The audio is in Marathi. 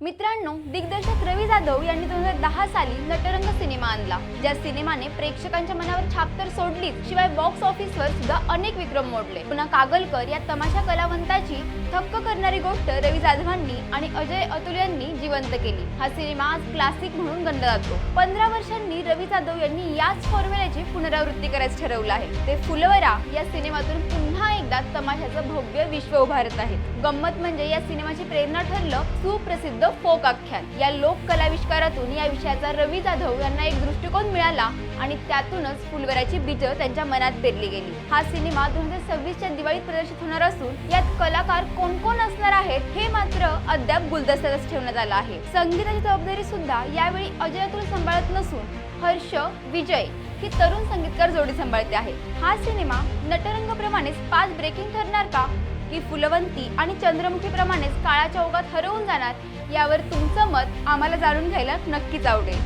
मित्रांनो दिग्दर्शक रवी जाधव यांनी दोन हजार दहा साली नटरंग सिनेमा आणला. ज्या सिनेमाने प्रेक्षकांच्या मनावर छाप तर सोडलीच शिवाय बॉक्स ऑफिसवर सुद्धा अनेक विक्रम मोडले. पुन्हा कागलकर या तमाशा कलावंताची थक्क करणारी गोष्ट रवी जाधवांनी आणि अजय अतुल यांनी जिवंत केली. हा सिनेमा आज क्लासिक म्हणून गणला जातो. पंधरा वर्षांनी रवी जाधव यांनी याच फॉर्म्युल्याची पुनरावृत्ती करायचं ठरवलं आहे. ते फुलवरा या सिनेमातून पुन्हा एकदा तमाशाचं भव्य विश्व उभारत आहेत. गंमत म्हणजे या सिनेमाची प्रेरणा ठरलं सुप्रसिद्ध फोक आख्यान. या लोक कलाविष्कारातून या विषयाचा रवी जाधव यांना एक दृष्टिकोन मिळाला आणि त्यातूनच फुलवराची बीज त्यांच्या मनात पेरली गेली. हा सिनेमा दोन हजार सव्वीसच्या दिवाळीत प्रदर्शित होणार असून यात कलाकार कोण कोण असणार आहेत हे अद्याप गुलदस्त्यातच ठेवण्यात आला आहे. संगीताची जबाबदारी सुद्धा यावेळी अजय अतुल सांभाळत नसून हर्ष विजय ही तरुण संगीतकार जोडी सांभाळते आहे हा सिनेमा नटरंगप्रमाणेच पाच ब्रेकिंग ठरणार का? की फुलवंती आणि चंद्रमुखीप्रमाणेच काळाच्या ओघात हरवून जाणार यावर तुमचं मत आम्हाला जाणून घ्यायला नक्कीच आवडेल.